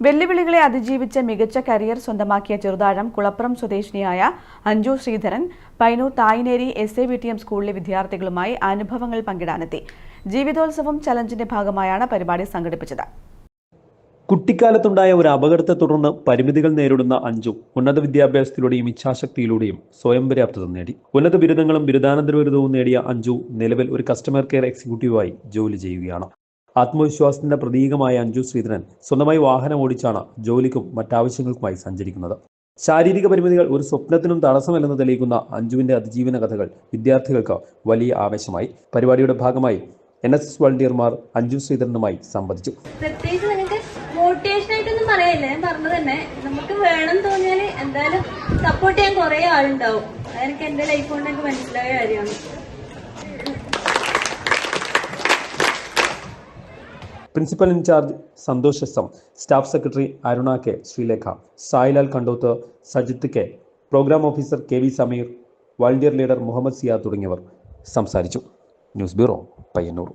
വെല്ലുവിളികളെ അതിജീവിച്ച് മികച്ച കരിയർ സ്വന്തമാക്കിയ ചെറുതാഴം കുളപ്പുറം സ്വദേശിനിയായ Anju Sreedharan Painur Thayineri S A V T M സ്കൂളിലെ വിദ്യാർത്ഥികളുമായി അനുഭവങ്ങൾ പങ്കിടാനെത്തി. ജീവിതോത്സവം ചലഞ്ചിന്റെ ഭാഗമായാണ് പരിപാടി സംഘടിപ്പിച്ചത്. കുട്ടിക്കാലത്തുണ്ടായ ഒരു അപകടത്തെ തുടർന്ന് പരിമിതികൾ നേരിടുന്ന അഞ്ജു ഉന്നത വിദ്യാഭ്യാസത്തിലൂടെയും ഇച്ഛാശക്തിയിലൂടെയും സ്വയം പര്യാപ്തത നേടി. ഉന്നത ബിരുദങ്ങളും ബിരുദാനന്തര ബിരുദവും നേടിയ അഞ്ജു നിലവിൽ ഒരു കസ്റ്റമർ കെയർ എക്സിക്യൂട്ടീവായി ജോലി ചെയ്യുകയാണ്. ആത്മവിശ്വാസത്തിന്റെ പ്രതീകമായ അഞ്ജു ശ്രീധരൻ സ്വന്തമായി വാഹനം ഓടിച്ചാണ് ജോലിക്കും മറ്റാവശ്യങ്ങൾക്കുമായി സഞ്ചരിക്കുന്നത്. ശാരീരിക പരിമിതികൾ ഒരു സ്വപ്നത്തിനും തടസ്സമല്ലെന്ന് തെളിയിക്കുന്ന അഞ്ജുവിന്റെ അതിജീവന കഥകൾ വിദ്യാർത്ഥികൾക്ക് വലിയ ആവേശമായി. പരിപാടിയുടെ ഭാഗമായി എൻ എസ് എസ് വളണ്ടിയർമാർ അഞ്ജു ശ്രീധരനുമായി സംവദിച്ചു. പ്രത്യേകിച്ച് ആയിട്ടൊന്നും ഞാൻ നമുക്ക് വേണം എന്തായാലും സപ്പോർട്ട് ചെയ്യാൻ കുറെ ആളുണ്ടാവും. അതെനിക്ക് എന്റെ ലൈഫ് കൊണ്ട് എനിക്ക് മനസ്സിലായ കാര്യമാണ്. Principal in charge Santhosh S M staff secretary Aruna K Sreelekha Sailal Kandoth Sajith K programme officer K V Sameer volunteer leader Muhammad Siyad തുടങ്ങിയവർ സംസാരിച്ചു. News bureau Payyanur.